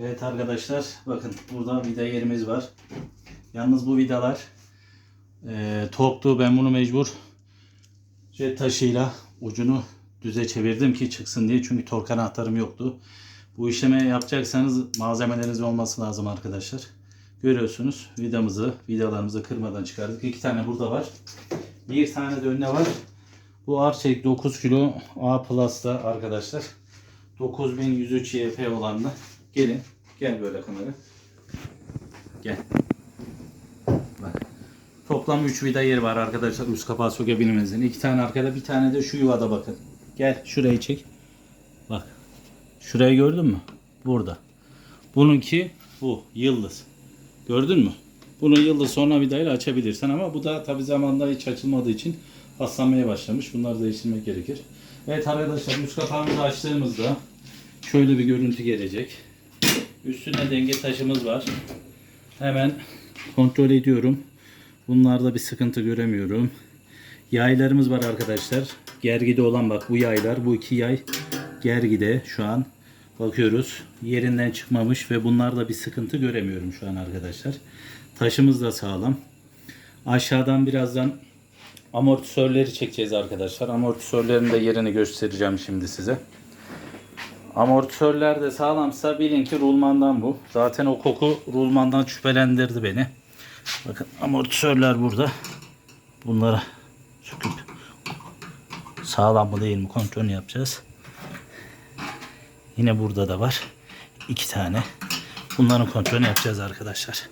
Evet arkadaşlar bakın burada vida yerimiz var. Yalnız bu vidalar e, toktu. Ben bunu mecbur jet taşıyla ucunu düze çevirdim ki çıksın diye. Çünkü tork anahtarım yoktu. Bu işlemi yapacaksanız malzemeleriniz olması lazım arkadaşlar. Görüyorsunuz vidamızı, vidalarımızı kırmadan çıkardık. İki tane burada var. Bir tane de önüne var. Bu Arçelik 9 kilo A Plus'ta arkadaşlar. 9103 YP olanla. Gelin. Gel böyle kamera. Gel. Bak. Toplam 3 vida yeri var arkadaşlar üst kapağı sökebilmenizin. İki tane arkada bir tane de şu yuvada bakın. Gel şurayı çek. Bak. Şurayı gördün mü? Burada. Bununki bu yıldız. Gördün mü? Bunu yıldız sonra vidayla açabilirsin ama bu da tabi zamanda hiç açılmadığı için paslanmaya başlamış. Bunları değiştirmek gerekir. Evet arkadaşlar üst kapağımızı açtığımızda şöyle bir görüntü gelecek. Üstünde denge taşımız var. Hemen kontrol ediyorum. Bunlarda bir sıkıntı göremiyorum. Yaylarımız var arkadaşlar. Gergide olan bak bu yaylar. Bu iki yay gergide şu an. Bakıyoruz. Yerinden çıkmamış ve bunlarda bir sıkıntı göremiyorum şu an arkadaşlar. Taşımız da sağlam. Aşağıdan birazdan amortisörleri çekeceğiz arkadaşlar. Amortisörlerin de yerini göstereceğim şimdi size. Amortisörler de sağlamsa bilin ki rulmandan bu. Zaten o koku rulmandan şüphelendirdi beni. Bakın amortisörler burada. Bunları söküp sağlam mı değil mi kontrolünü yapacağız. Yine burada da var. iki tane. Bunların kontrolünü yapacağız arkadaşlar.